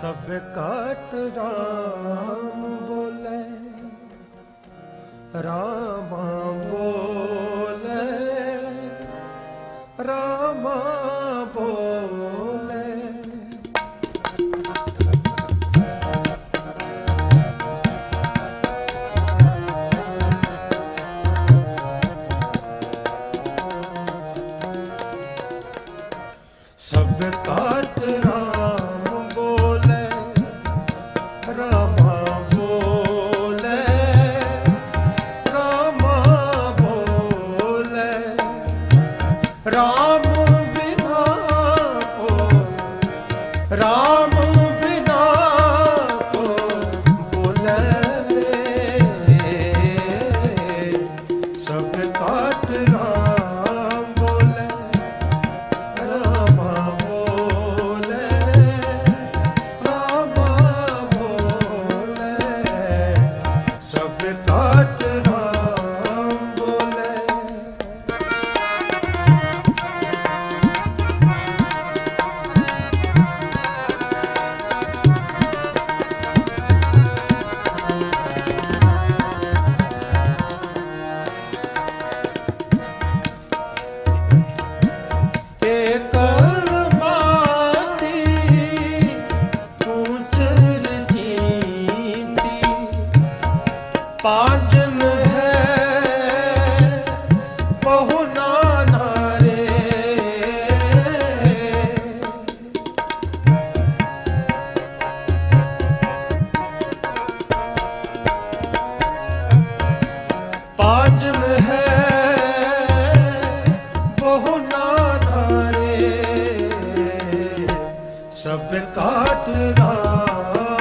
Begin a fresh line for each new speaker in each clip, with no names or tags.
ਸਭ ਕਾਟ ਰਾਮ ਬੋਲੇ ਰਾਮ ਬੋਲੇ ਰਾਮ ਬੋਲੇ। ਸਭ ਕਾਟ ਪਾਜਨ ਹੈ। ਬਹੁ ਨਾਰੇ ਪਾਜਨ ਹੈ। ਬਹੁ ਨਾਰੇ ਸਭ ਕਾਟ ਰਾਮ।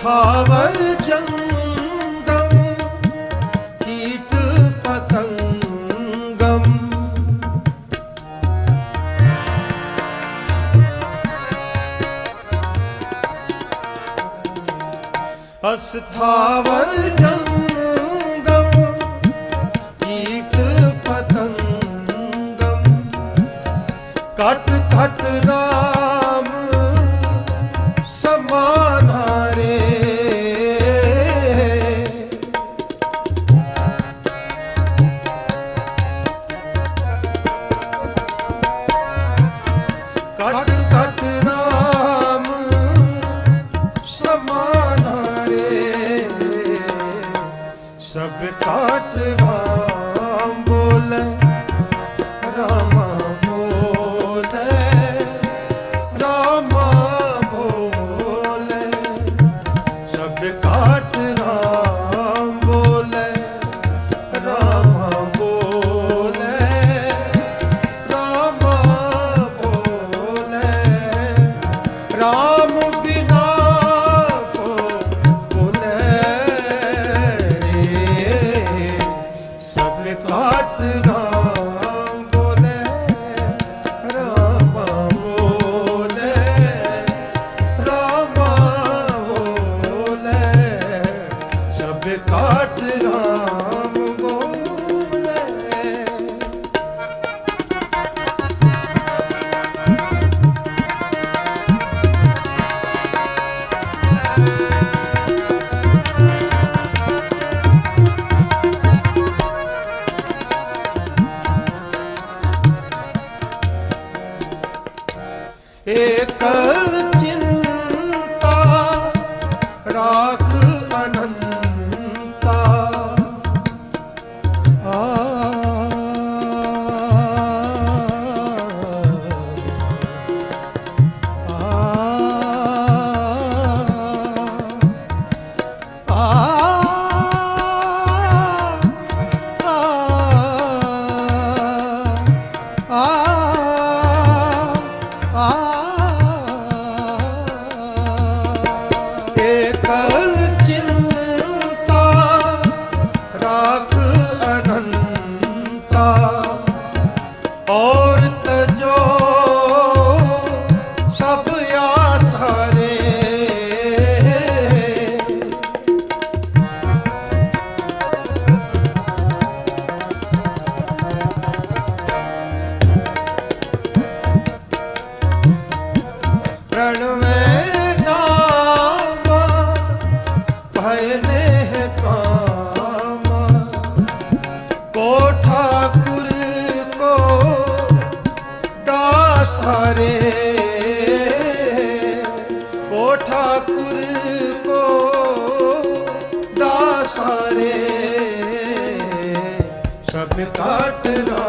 ਅਸਥਾਵਰ ਜੰਗਮ ਕੀਟ ਪਤੰਗਮ। ਅਸਥਾਵਰ ਜੰਗਮ ਕੀਟ ਸਮਾਨਾਰੇ ਸਭ ਕਾਟ ਰਾਮ ਬੋਲੇ, ਰਾਮਾ ਬੋਲੇ ਰਾਮਾ ਬੋਲੇ। ਸਭ ਕਾਟ ਰਾਮ ਬੋਲੇ, ਰਾਮਾ ਬੋਲੇ ਰਾਮਾ ਬੋਲੇ, ਰਾਮ ਏਕ ਔਰਤ ਜੋ ਕਾਟ ਰਾ